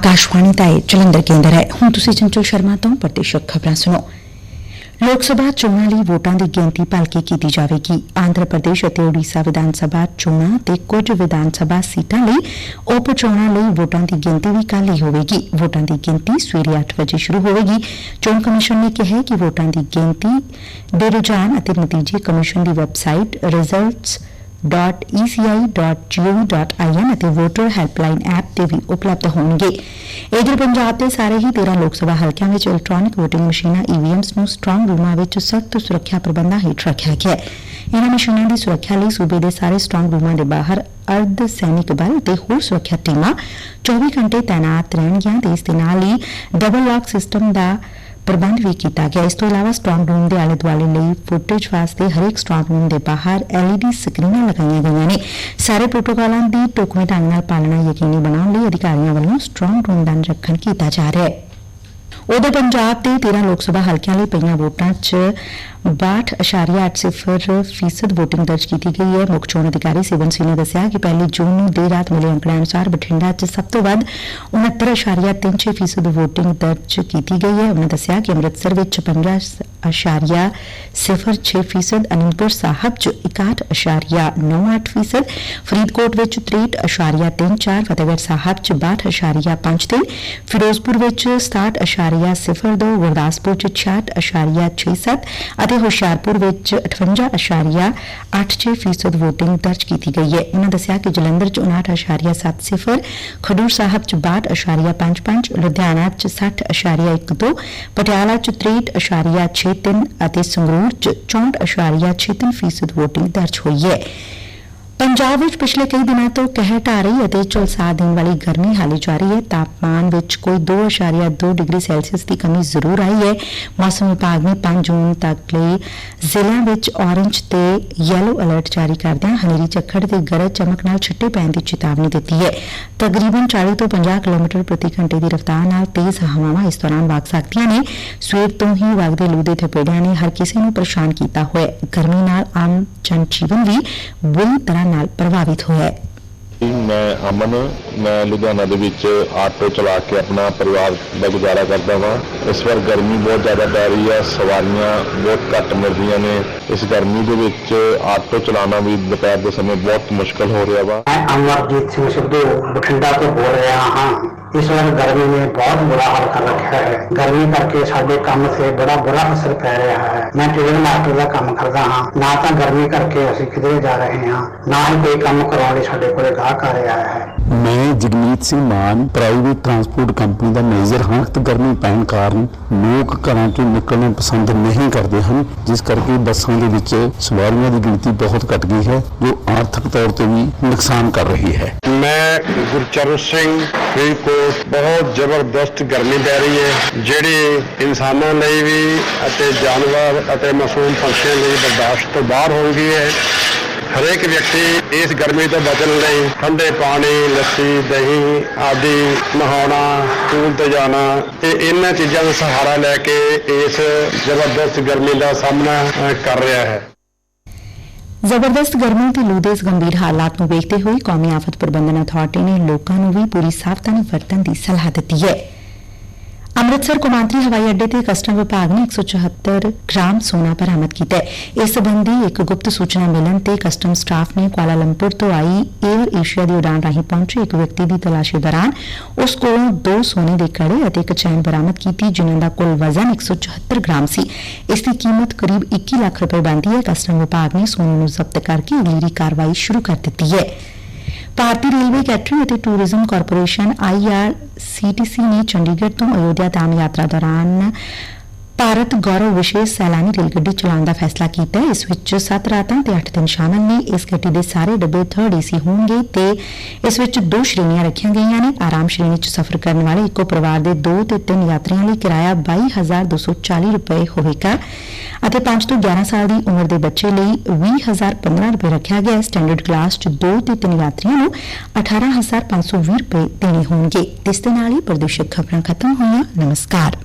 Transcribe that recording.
ਆਕਾਸ਼ਵਾਣੀ ਦਾ ਇਹ ਜਲੰਧਰ ਕੇਂਦਰ ਹੈ ਹੁਣ ਤੁਸੀਂ ਚੰਚਲ ਸ਼ਰਮਾ ਤੋਂ ਪ੍ਰਤੀਸ਼ਤ ਖਬਰਾਂ ਸੁਣੋ ਲੋਕ ਸਭਾ ਚੋਣਾਂ ਲਈ ਵੋਟਾਂ ਦੀ ਗਿਣਤੀ ਭਲਕੇ ਕੀਤੀ ਜਾਵੇਗੀ ਆਂਧਰਾ ਪ੍ਰਦੇਸ਼ ਅਤੇ ਓਡੀਸ਼ਾ ਵਿਧਾਨ ਸਭਾ ਚੋਣਾਂ ਤੇ ਕੁਝ ਵਿਧਾਨ ਸਭਾ ਸੀਟਾਂ ਲਈ ਉਪ ਚੋਣਾਂ ਲਈ ਵੋਟਾਂ ਦੀ ਗਿਣਤੀ ਵੀ ਕੱਲ੍ਹ ਹੀ ਹੋਵੇਗੀ ਵੋਟਾਂ ਦੀ ਗਿਣਤੀ ਸਵੇਰੇ 8 ਵਜੇ ਸ਼ੁਰੂ ਹੋਵੇਗੀ ਚੋਣ ਕਮਿਸ਼ਨ ਨੇ ਕਿਹਾ ਕਿ ਵੋਟਾਂ ਦੀ ਗਿਣਤੀ ਦੇ ਰੁਝਾਨ ਅਤੇ ਨਤੀਜੇ ਕਮਿਸ਼ਨ ਦੀ ਵੈਬਸਾਈਟ ਰਿਜ਼ਲਟਸ .eci.gov.in ਅਤੇ ਵੋਟਰ ਹੈਲਪਲਾਈਨ ਐਪ ਤੇ ਵੀ ਉਪਲਬਧ ਹੋਣਗੇ। ਇਧਰ ਪੰਜਾਬ ਦੇ ਸਾਰੇ ਹੀ 13 ਲੋਕ ਸਭਾ ਹਲਕਿਆਂ ਵਿੱਚ ਇਲੈਕਟ੍ਰਾਨਿਕ ਵੋਟਿੰਗ ਮਸ਼ੀਨਾਂ EVMs ਨੂੰ ਸਟਰੋਂਗ ਰੂਮਾਂ ਵਿੱਚ ਸਖਤ ਸੁਰੱਖਿਆ ਪ੍ਰਬੰਧਾਂ ਹੇਠ ਰੱਖਿਆ ਗਿਆ ਹੈ। ਇਹਨਾਂ ਮਸ਼ੀਨਾਂ ਦੀ ਸੁਰੱਖਿਆ ਲਈ ਸੂਬੇ ਦੇ ਸਾਰੇ ਸਟਰੋਂਗ ਰੂਮਾਂ ਦੇ ਬਾਹਰ ਅਰਧ ਸੈਨਿਕ ਬਲ ਤੇ ਹੋਰ ਸੁਰੱਖਿਆ ਟੀਮਾਂ 24 ਘੰਟੇ ਤਾਇਨਾਤ ਰਹਿਣਗੀਆਂ ਤੇ ਇਸ ਦੇ ਨਾਲ ਹੀ ਡਬਲ ਲੌਕ ਸਿਸਟਮ ਦਾ ਪ੍ਰਬੰਧ ਵੀ ਕੀਤਾ ਗਿਆ। ਇਸ ਤੋਂ ਇਲਾਵਾ ਸਟਰੋਂਗ ਰੂਮ ਦੇ ਆਲੇ ਦੁਆਲੇ ਲਈ ਫੁਟੇਜ ਵਾਸਤੇ ਹਰੇਕ ਸਟਰੋਂਗ ਰੂਮ ਦੇ ਬਾਹਰ LED ਸਕਰੀਨਾਂ ਲਗਾਈਆਂ ਗਈਆਂ ਨੇ। ਸਾਰੇ ਪ੍ਰੋਟੋਕਾਲਾਂ ਦੀ ਟੋਕਵੇਂ ਢੰਗ ਨਾਲ ਪਾਲਣਾ ਯਕੀਨੀ ਬਣਾਉਣ ਲਈ ਅਧਿਕਾਰੀਆਂ ਵੱਲੋਂ ਸਟਰੋਂਗ ਰੂਮ ਦਾ ਨਿਰੀਖਣ ਕੀਤਾ ਜਾ ਰਿਹਾ ਹੈ। ਉਧਰ ਪੰਜਾਬ ਦੇ 13 ਲੋਕ ਸਭਾ ਹਲਕਿਆਂ ਲਈ ਪਈਆਂ ਵੋਟਾਂ 'ਚ 62.80% ਫੀਸਦ VOTING ਦਰਜ ਕੀਤੀ ਗਈ ਹੈ ਮੁੱਖ ਚੋਣ ਅਧਿਕਾਰੀ ਸਿਵਨ ਸਿੰਘ ਨੇ ਦੱਸਿਆ ਕਿ ਪਹਿਲੀ ਜੂਨ ਨੂੰ ਦੇਰ ਰਾਤ ਮਿਲੇ ਅੰਕੜਿਆਂ ਅਨੁਸਾਰ ਬਠਿੰਡਾ 'ਚ ਸਭ ਤੋਂ ਵੱਧ 69.36% ਫੀਸਦ VOTING ਦਰਜ ਕੀਤੀ ਗਈ ਹੈ ਉਹਨਾਂ ਦੱਸਿਆ ਕਿ ਅੰਮ੍ਰਿਤਸਰ ਵਿੱਚ 55.06% ਫੀਸਦ ਅਨੰਦਪੁਰ ਸਾਹਿਬ 'ਚ 61.98% ਫੀਸਦ ਫਰੀਦਕੋਟ ਵਿੱਚ 63.34 ਫਤਿਹਗੜ੍ਹ ਸਾਹਿਬ 'ਚ 62.53 ਫਿਰੋਜ਼ਪੁਰ ਵਿੱਚ 67.02 ਗੁਰਦਾਸਪੁਰ 'ਚ 66.67 ਅਤੇ ਹੁਸ਼ਿਆਰਪੁਰ ਵਿੱਚ 58.86 ਫੀਸਦ ਵੋਟਿੰਗ ਦਰਜ ਕੀਤੀ ਗਈ ਹੈ। ਉਹਨਾਂ ਦੱਸਿਆ ਕਿ ਜਲੰਧਰ 'ਚ 59.70 ਖਡੂਰ ਸਾਹਿਬ 'ਚ 62.55 ਲੁਧਿਆਣਾ 'ਚ 60.12 ਪਟਿਆਲਾ 'ਚ 63.63 ਅਤੇ ਸੰਗਰੂਰ 'ਚ 64.63 ਫੀਸਦ ਵੋਟਿੰਗ ਦਰਜ ਹੋਈ ਹੈ। ਪੰਜਾਬ ਵਿੱਚ ਪਿਛਲੇ ਕਈ ਦਿਨਾਂ ਤੋਂ ਕਹਿਰ ਢਾ ਰਹੀ ਅਤੇ ਝੁਲਸਾ ਦੇਣ ਵਾਲੀ ਗਰਮੀ ਹਾਲੇ ਜਾਰੀ ਹੈ। ਤਾਪਮਾਨ ਵਿੱਚ ਕੋਈ 2.2 ਡਿਗਰੀ ਸੈਲਸੀਅਸ ਦੀ ਕਮੀ ਜ਼ਰੂਰ ਆਈ ਹੈ। ਮੌਸਮ ਵਿਭਾਗ ਨੇ 5 ਜੂਨ ਤੱਕ ਲਈ ਜ਼ਿਲ੍ਹਿਆਂ ਵਿੱਚ ਔਰੇਂਜ ਤੇ ਯੈਲੋ ਅਲਰਟ ਜਾਰੀ ਕਰਦਿਆਂ ਹਨੇਰੀ ਝੱਖੜ ਤੇ ਗਰਜ ਚਮਕ ਨਾਲ ਛਿੱਟੇ ਪੈਣ ਦੀ ਚੇਤਾਵਨੀ ਦਿੱਤੀ ਹੈ। ਤਕਰੀਬਨ 40 ਤੋਂ 50 ਕਿਲੋਮੀਟਰ ਪ੍ਰਤੀ ਘੰਟੇ ਦੀ ਰਫ਼ਤਾਰ ਨਾਲ ਤੇਜ਼ ਹਵਾਵਾਂ ਇਸ ਦੌਰਾਨ ਵਗ ਸਕਦੀਆਂ ਨੇ। ਸਵੇਰ ਤੋਂ ਹੀ ਵਗਦੇ ਲੂ ਦੇ ਥਪੇੜਿਆਂ ਨੇ ਹਰ ਕਿਸੇ ਨੂੰ ਪਰੇਸ਼ਾਨ ਕੀਤਾ ਹੋਇਆ ਗਰਮੀ ਨਾਲ ਆਮ ਜਨ ਜੀਵਨ ਵੀ ਬੁਰੀ ਤਰ੍ਹਾਂ ਨਾਲ ਪ੍ਰਭਾਵਿਤ ਹੋਇਆ ਹੈ। ਮੈਂ ਅਮਨ ਮੈਂ ਲੁਧਿਆਣਾ ਦੇ ਵਿੱਚ ਆਟੋ ਚਲਾ ਕੇ ਆਪਣਾ ਪਰਿਵਾਰ ਦਾ ਗੁਜ਼ਾਰਾ ਕਰਦਾ ਹਾਂ ਇਸ ਵਾਰ ਗਰਮੀ ਬਹੁਤ ਜ਼ਿਆਦਾ ਪੈ ਰਹੀ ਹੈ ਸਵਾਰੀਆਂ ਬਹੁਤ ਘੱਟ ਮਿਲਦੀਆਂ ਨੇ। ਇਸ ਗਰਮੀ ਦੇ ਵਿੱਚ ਆਟੋ ਚਲਾਉਣਾ ਵੀ ਦੁਪਹਿਰ ਦੇ ਸਮੇਂ ਬਹੁਤ ਮੁਸ਼ਕਲ ਹੋ ਰਿਹਾ ਵਾ। ਮੈਂ ਅਮਰਜੀਤ ਸਿੰਘ ਸਿੱਧੂ ਬਠਿੰਡਾ ਤੋਂ ਬੋਲ ਰਿਹਾ ਹਾਂ। ਇਸ ਵਾਰ ਗਰਮੀ ਨੇ ਬਹੁਤ ਬੁਰਾ ਹਾਲ ਕਰ ਰੱਖਿਆ ਹੈ। ਗਰਮੀ ਕਰਕੇ ਸਾਡੇ ਕੰਮ ਤੇ ਬੜਾ ਬੁਰਾ ਅਸਰ ਪੈ ਰਿਹਾ ਹੈ। ਮੈਂ ਟ੍ਰੇਨ ਮਾਸਟਰ ਦਾ ਕੰਮ ਕਰਦਾ ਹਾਂ। ਨਾ ਤਾਂ ਗਰਮੀ ਕਰਕੇ ਅਸੀਂ ਕਿਧਰੇ ਜਾ ਰਹੇ ਹਾਂ। ਨਾ ਹੀ ਕੋਈ ਕੰਮ ਕਰਾਉਣ ਲਈ ਸਾਡੇ ਕੋਲੇ ਗਾਹਕ ਆ ਰਿਹਾ ਹੈ। ਮੈਂ Jagmeet Singh Mann private transport company ਦਾ ਮੈਨੇਜਰ ਹਾਂ ਤੇ ਗਰਮੀ ਪੈਣ ਕਾਰਨ ਲੋਕ ਘਰਾਂ ਤੋਂ ਨਿਕਲਣਾ ਪਸੰਦ ਨਹੀਂ ਕਰਦੇ ਹਨ, ਜਿਸ ਕਰਕੇ ਬੱਸਾਂ ਦੇ ਵਿੱਚ ਸਵਾਰੀਆਂ ਦੀ ਗਿਣਤੀ ਬਹੁਤ ਘਟ ਗਈ ਹੈ, ਜੋ ਆਰਥਿਕ ਤੌਰ ਤੇ ਵੀ ਨੁਕਸਾਨ ਕਰ ਰਹੀ ਹੈ। ਮੈਂ ਗੁਰਚਰਨ ਸਿੰਘ ਫਰੀਦਕੋਟ, ਬਹੁਤ ਜ਼ਬਰਦਸਤ ਗਰਮੀ ਪੈ ਰਹੀ ਹੈ, ਜਿਹੜੀ ਇਨਸਾਨਾਂ ਲਈ ਵੀ ਅਤੇ ਜਾਨਵਰ ਅਤੇ ਮਾਸੂਮ ਪੰਛੀਆਂ ਲਈ ਬਰਦਾਸ਼ਤ ਤੋਂ ਬਾਹਰ ਹੋ ਗਈ ਹੈ। ਹਰੇਕ ਵਿਅਕਤੀ ਇਸ ਗਰਮੀ ਤੋਂ ਬਚਣ ਲਈ ਠੰਡੇ ਪਾਣੀ, ਲੱਸੀ, ਦਹੀਂ ਆਦਿ ਨਹਾਉਣਾ, ਸਕੂਲ ਤੇ ਜਾਣਾ ਤੇ ਇਹਨਾਂ ਚੀਜ਼ਾਂ ਦਾ ਸਹਾਰਾ ਲੈ ਕੇ ਇਸ ਜ਼ਬਰਦਸਤ ਗਰਮੀ ਦਾ ਸਾਹਮਣਾ ਕਰ ਰਿਹਾ ਹੈ। ਜ਼ਬਰਦਸਤ ਗਰਮੀ ਤੇ ਲੂ ਦੇ ਇਸ ਗੰਭੀਰ ਹਾਲਾਤ ਨੂੰ ਵੇਖਦੇ ਹੋਏ ਕੌਮੀ ਆਫਤ ਪ੍ਰਬੰਧਨ ਅਥਾਰਟੀ ਨੇ ਲੋਕਾਂ ਨੂੰ ਵੀ ਪੂਰੀ ਸਾਵਧਾਨੀ ਵਰਤਣ ਦੀ ਸਲਾਹ ਦਿੱਤੀ ਹੈ। ਅੰਮ੍ਰਿਤਸਰ ਕੌਮਾਂਤਰੀ ਹਵਾਈ ਅੱਡੇ ਤੇ ਕਸਟਮ ਵਿਭਾਗ ਨੇ 174 ਗ੍ਰਾਮ ਸੋਨਾ ਬਰਾਮਦ ਕੀਤਾ ਹੈ। ਇਸ ਸੰਬੰਧੀ ਇੱਕ ਗੁਪਤ ਸੂਚਨਾ ਮਿਲਣ ਤੇ ਕਸਟਮ ਸਟਾਫ ਨੇ ਕੁਆਲਾਲੰਪੁਰ ਤੋਂ ਆਈ 에ਅਰ ਏਸ਼ੀਆ ਦੀ ਉਡਾਨ ਰਾਹੀਂ ਪਹੁੰਚੇ ਇੱਕ ਵਿਅਕਤੀ ਦੀ ਤਲਾਸ਼ੀ ਦੌਰਾਨ ਉਸ ਕੋਲੋਂ ਦੋ ਸੋਨੇ ਦੇ ਕੜੇ ਅਤੇ ਇੱਕ ਚੈਨ ਬਰਾਮਦ ਕੀਤੀ, ਜਿਨ੍ਹਾਂ ਦਾ ਕੁੱਲ ਵਜ਼ਨ 174 ਗ੍ਰਾਮ ਸੀ। ਇਸ ਦੀ ਕੀਮਤ ਕਰੀਬ 21 ਲੱਖ ਰੁਪਏ ਬਣਦੀ ਹੈ। ਕਸਟਮ ਵਿਭਾਗ ਨੇ ਸੋਨੇ ਨੂੰ ਜ਼ਬਤ ਕਰਕੇ ਅਗਲੇਰੀ ਕਾਰਵਾਈ ਸ਼ੁਰੂ ਕਰ ਦਿੱਤੀ ਹੈ। ਭਾਰਤੀ ਰੇਲਵੇ ਕੈਟਰਿੰਗ ਅਤੇ ਟੂਰਿਜ਼ਮ ਕਾਰਪੋਰੇਸ਼ਨ ਆਈਆਰਸੀਟੀਸੀ ਨੇ ਚੰਡੀਗੜ੍ਹ ਤੋਂ ਅਯੋਧਿਆ ਧਾਮ ਯਾਤਰਾ ਦੌਰਾਨ ਭਾਰਤ ਗੌਰਵ ਵਿਸ਼ੇਸ਼ ਸੈਲਾਨੀ ਰੇਲ ਗੱਡੀ ਚਲਾਉਣ ਦਾ ਫੈਸਲਾ ਕੀਤਾ। ਹੈ ਇਸ ਵਿੱਚ 7 ਰਾਤਾਂ ਤੇ 8 ਦਿਨ ਸ਼ਾਮਲ ਨੇ। ਇਸ ਗੱਡੀ ਦੇ ਸਾਰੇ ਡੱਬੇ 3rd ਏਸੀ ਹੋਣਗੇ ਤੇ ਇਸ ਵਿੱਚ ਦੋ ਸ਼੍ਰੇਣੀਆਂ ਰੱਖੀਆਂ ਗਈਆਂ ਨੇ। ਆਰਾਮ ਸ਼੍ਰੇਣੀ 'ਚ ਸਫ਼ਰ ਕਰਨ ਵਾਲੇ ਇੱਕੋ ਪਰਿਵਾਰ ਦੇ 2 ਤੇ 3 ਯਾਤਰੀਆਂ ਲਈ ਕਿਰਾਇਆ 22240 ਰੁਪਏ ਹੋਵੇਗਾ। ਅਤੇ 5 ਤੋਂ 11 ਸਾਲ ਦੀ ਉਮਰ ਦੇ ਬੱਚੇ ਲਈ 20015 ਰੁਪਏ ਰੱਖਿਆ ਗਿਆ ਹੈ। ਸਟੈਂਡਰਡ ਕਲਾਸ 'ਚ 2 ਤੇ 3 ਯਾਤਰੀਆਂ ਨੂੰ 18520 ਰੁਪਏ ਦੇਣੇ ਹੋਣਗੇ। ਇਸ ਦੇ ਨਾਲ ਹੀ ਪ੍ਰਦੇਸ਼ਿਕ ਖਬਰਾਂ ਖਤਮ ਹੋਈਆਂ। ਨਮਸਕਾਰ।